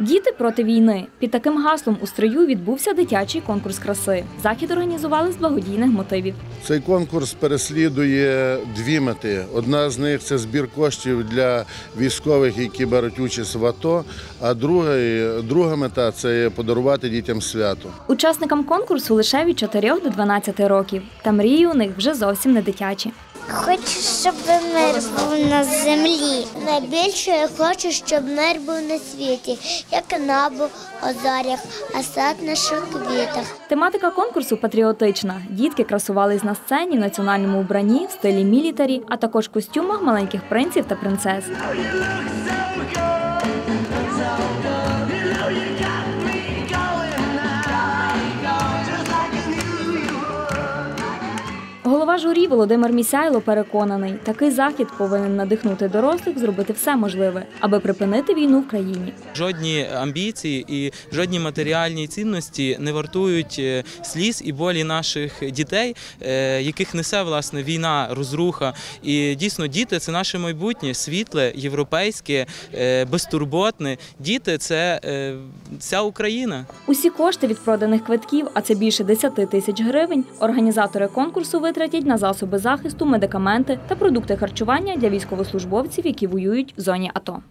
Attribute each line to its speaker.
Speaker 1: Діти проти війни. Під таким гаслом у стрию відбувся дитячий конкурс краси. Захід організували з благодійних мотивів.
Speaker 2: Цей конкурс переслідує дві мети. Одна з них це збір коштів для військових, які беруть участь в АТО. А друга, друга мета це подарувати дітям свято.
Speaker 1: Учасникам конкурсу лише від 4 до 12 років. Та мрії у них вже зовсім не дитячі.
Speaker 3: Хочу, щоб мир був на землі. Найбільше я хочу, щоб мир був на світі, як небо у зорях, а сад наших квітах.
Speaker 1: Тематика конкурсу патріотична. Дітки красувались на сцені в національному вбранні в стилі мілітарі, а також костюмах маленьких принців та принцес. Голова журі Володимир Місяйло переконаний, такий захід повинен надихнути дорослих зробити все можливе, аби припинити війну в країні.
Speaker 4: Жодні амбіції і жодні матеріальні цінності не вартують е, сліз і болі наших дітей, е, яких несе власне війна, розруха. І дійсно діти це наше майбутнє, світле, європейське, е, безтурботне. Діти це вся Україна.
Speaker 1: Усі кошти від проданих квитків, а це більше 10 тисяч гривень, організатори конкурсу витратять на засоби захисту, медикаменти та продукти харчування для військовослужбовців, які воюють в зоні АТО.